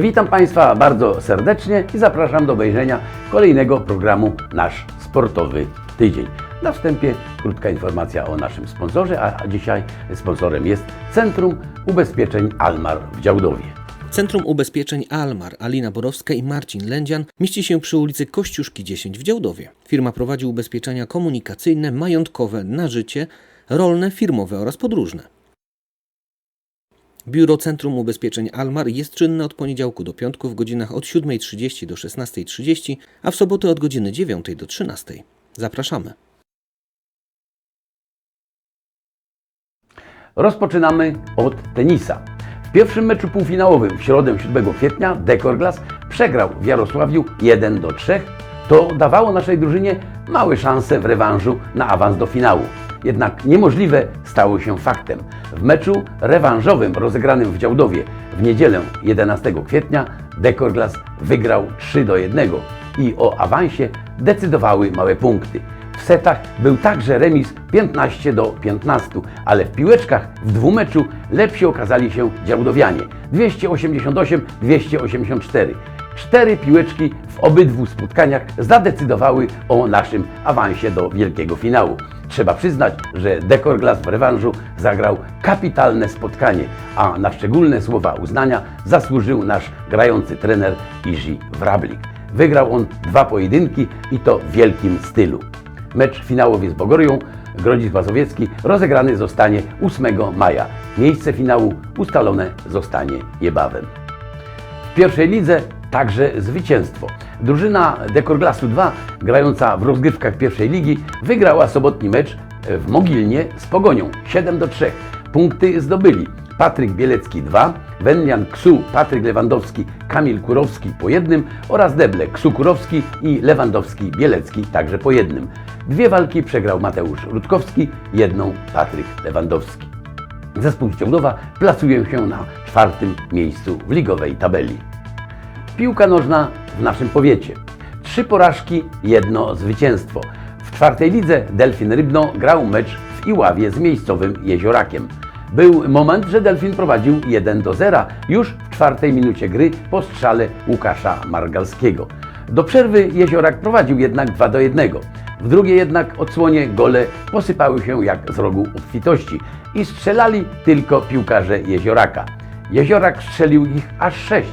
Witam Państwa bardzo serdecznie i zapraszam do obejrzenia kolejnego programu Nasz Sportowy Tydzień. Na wstępie krótka informacja o naszym sponsorze, a dzisiaj sponsorem jest Centrum Ubezpieczeń Almar w Działdowie. Centrum Ubezpieczeń Almar, Alina Borowska i Marcin Lędzian mieści się przy ulicy Kościuszki 10 w Działdowie. Firma prowadzi ubezpieczenia komunikacyjne, majątkowe, na życie, rolne, firmowe oraz podróżne. Biuro Centrum Ubezpieczeń Almar jest czynne od poniedziałku do piątku w godzinach od 7.30 do 16.30, a w soboty od godziny 9 do 13.00. Zapraszamy. Rozpoczynamy od tenisa. W pierwszym meczu półfinałowym w środę 7 kwietnia Dekorglas przegrał w Jarosławiu 1 do 3. To dawało naszej drużynie małe szanse w rewanżu na awans do finału. Jednak niemożliwe stało się faktem. W meczu rewanżowym rozegranym w Działdowie w niedzielę 11 kwietnia Dekorglas wygrał 3 do 1 i o awansie decydowały małe punkty. W setach był także remis 15 do 15, ale w piłeczkach w dwumeczu lepsi okazali się działdowianie 288-284. Cztery piłeczki w obydwu spotkaniach zadecydowały o naszym awansie do wielkiego finału. Trzeba przyznać, że Dekor Glass w rewanżu zagrał kapitalne spotkanie, a na szczególne słowa uznania zasłużył nasz grający trener Iży Wrablik. Wygrał on dwa pojedynki i to w wielkim stylu. Mecz finałowy z Bogorią Grodzisk Mazowiecki rozegrany zostanie 8 maja. Miejsce finału ustalone zostanie niebawem. W pierwszej lidze także zwycięstwo. Drużyna Dekorglasu 2, grająca w rozgrywkach pierwszej ligi, wygrała sobotni mecz w Mogilnie z Pogonią 7 do 3. Punkty zdobyli Patryk Bielecki 2, Wenlian Ksu, Patryk Lewandowski, Kamil Kurowski po jednym oraz Deble Ksu Kurowski i Lewandowski Bielecki także po jednym. Dwie walki przegrał Mateusz Rutkowski, jedną Patryk Lewandowski. Zespół Działdowa plasuje się na czwartym miejscu w ligowej tabeli. Piłka nożna w naszym powiecie. Trzy porażki, jedno zwycięstwo. W czwartej lidze Delfin Rybno grał mecz w Iławie z miejscowym Jeziorakiem. Był moment, że Delfin prowadził 1 do 0 już w czwartej minucie gry po strzale Łukasza Margalskiego. Do przerwy Jeziorak prowadził jednak 2 do 1. W drugiej jednak odsłonie gole posypały się jak z rogu obfitości i strzelali tylko piłkarze Jezioraka. Jeziorak strzelił ich aż 6,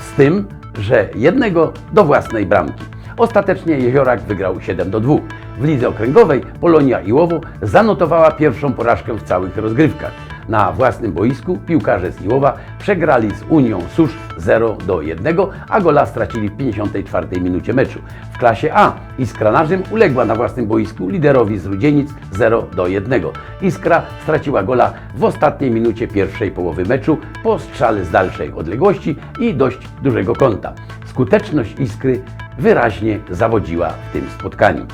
z tym, że jednego do własnej bramki. Ostatecznie Jeziorak wygrał 7 do 2. W lidze okręgowej Polonia Iłowo zanotowała pierwszą porażkę w całych rozgrywkach. Na własnym boisku piłkarze z Iłowa przegrali z Unią Susz 0 do 1, a gola stracili w 54 minucie meczu. W klasie A Iskra Narzym uległa na własnym boisku liderowi z Rudzienic 0 do 1. Iskra straciła gola w ostatniej minucie pierwszej połowy meczu po strzale z dalszej odległości i dość dużego kąta. Skuteczność Iskry wyraźnie zawodziła w tym spotkaniu.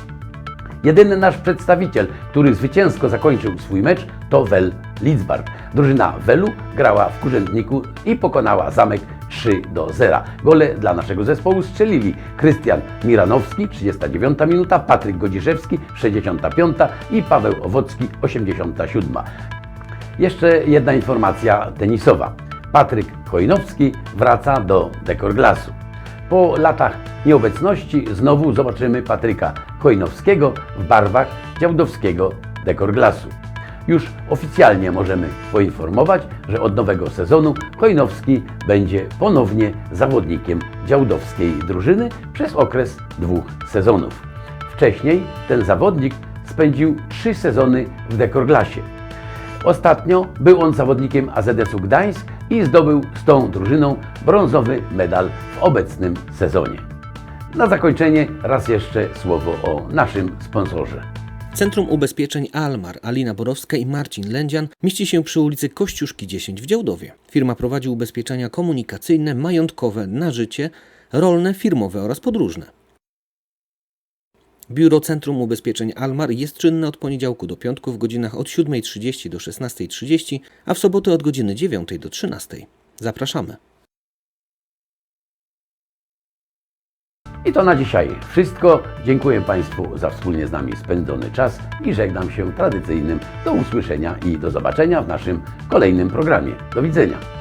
Jedyny nasz przedstawiciel, który zwycięsko zakończył swój mecz, to Wel Lidzbark. Drużyna Welu grała w Kurzędniku i pokonała Zamek 3 do 0. Gole dla naszego zespołu strzelili Krystian Miranowski, 39 minuta, Patryk Godziszewski, 65 i Paweł Owocki, 87. Jeszcze jedna informacja tenisowa. Patryk Chojnowski wraca do Dekorglasu. Po latach nieobecności znowu zobaczymy Patryka Chojnowskiego w barwach działdowskiego Dekorglasu. Już oficjalnie możemy poinformować, że od nowego sezonu Chojnowski będzie ponownie zawodnikiem działdowskiej drużyny przez okres dwóch sezonów. Wcześniej ten zawodnik spędził trzy sezony w Dekorglasie. Ostatnio był on zawodnikiem AZS-u Gdańsk i zdobył z tą drużyną brązowy medal w obecnym sezonie. Na zakończenie raz jeszcze słowo o naszym sponsorze. Centrum Ubezpieczeń Almar, Alina Borowska i Marcin Lędzian mieści się przy ulicy Kościuszki 10 w Działdowie. Firma prowadzi ubezpieczenia komunikacyjne, majątkowe, na życie, rolne, firmowe oraz podróżne. Biuro Centrum Ubezpieczeń Almar jest czynne od poniedziałku do piątku w godzinach od 7.30 do 16.30, a w soboty od godziny 9 do 13.00. Zapraszamy. I to na dzisiaj wszystko. Dziękuję Państwu za wspólnie z nami spędzony czas i żegnam się tradycyjnym do usłyszenia i do zobaczenia w naszym kolejnym programie. Do widzenia.